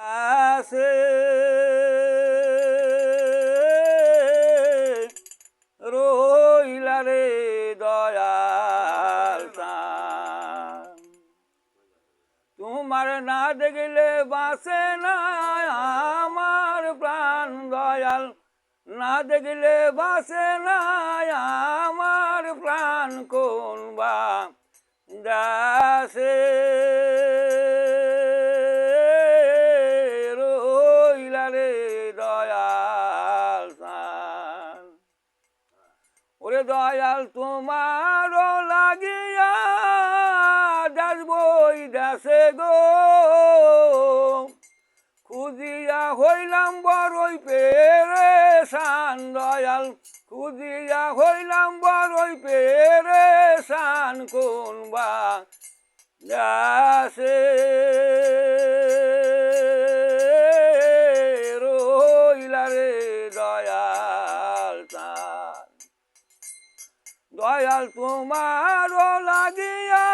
আছে রইলা রে দয়াল তোমার না দেখলে বাসে না আমার প্রাণ দয়াল। না দেখলে বাসে না আমার প্রাণ কোন বা দাসে। দয়াল। ওরে দয়াল, তোমারও লাগিয়া দাস বই দাসে গো খুঁজিয়া হইলাম বড়ই পেরে সান দয়াল, খুঁজিয়া হইলাম বড়ই পেরে সান কোন বা দাসে চাঁদ দয়াল তোমার লাগিয়া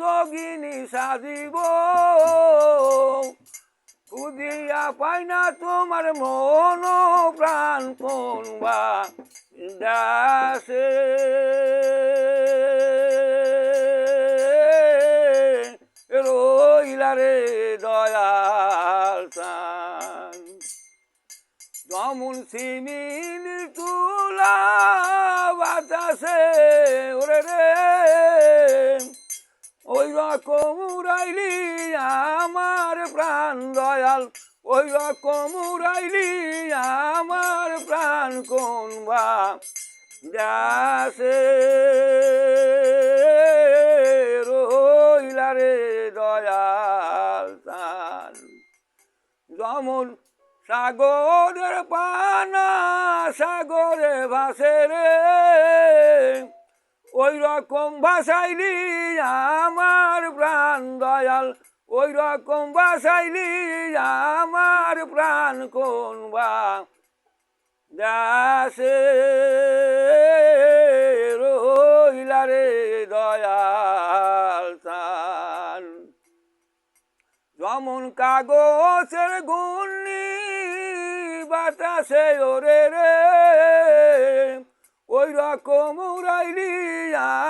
যোগিনী সাজিব। খুদিয়া পাই না তোমার মন প্রাণ কোন বা দাসে রইলা রে দয়াল চান যেমন সিমিন তুলা বাতাসে ওরে রে। ওই রকম উড়াইলি আমার প্রাণ, দয়াল। ওই রকম উড়াইলি আমার প্রাণ, কোন বা দাসে রইলা রে দয়াল চান যেমন সাগরের পানা, সাগরে ভাসে রে। ওই রকম ভাসাইলি আমার প্রাণ, দয়াল। ওই রকম ভাসাইলি আমার প্রাণ, কোন বা দাসে রইলা রে দয়াল চান যেমন কাগজের গুণি বাতাসে ওরে রে। ওই রকম উড়াইলি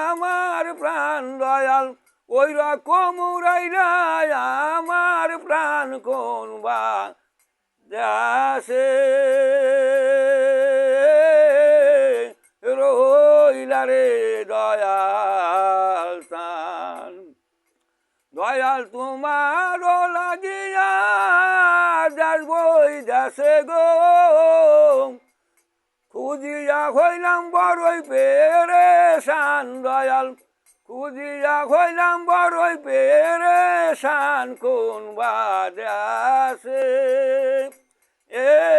আমার প্রাণ দয়াল। ওই রকম উড়াইলা আমার প্রাণ কোন বা দাসে রইলা রে দয়াল চান দয়াল তোমার দাসে গো। খুঁজিয়া হইলাম বড়ই পেরে শান দয়াল। খুঁজিয়া হইলাম বড়ই পেরে শান কোন আছে? এ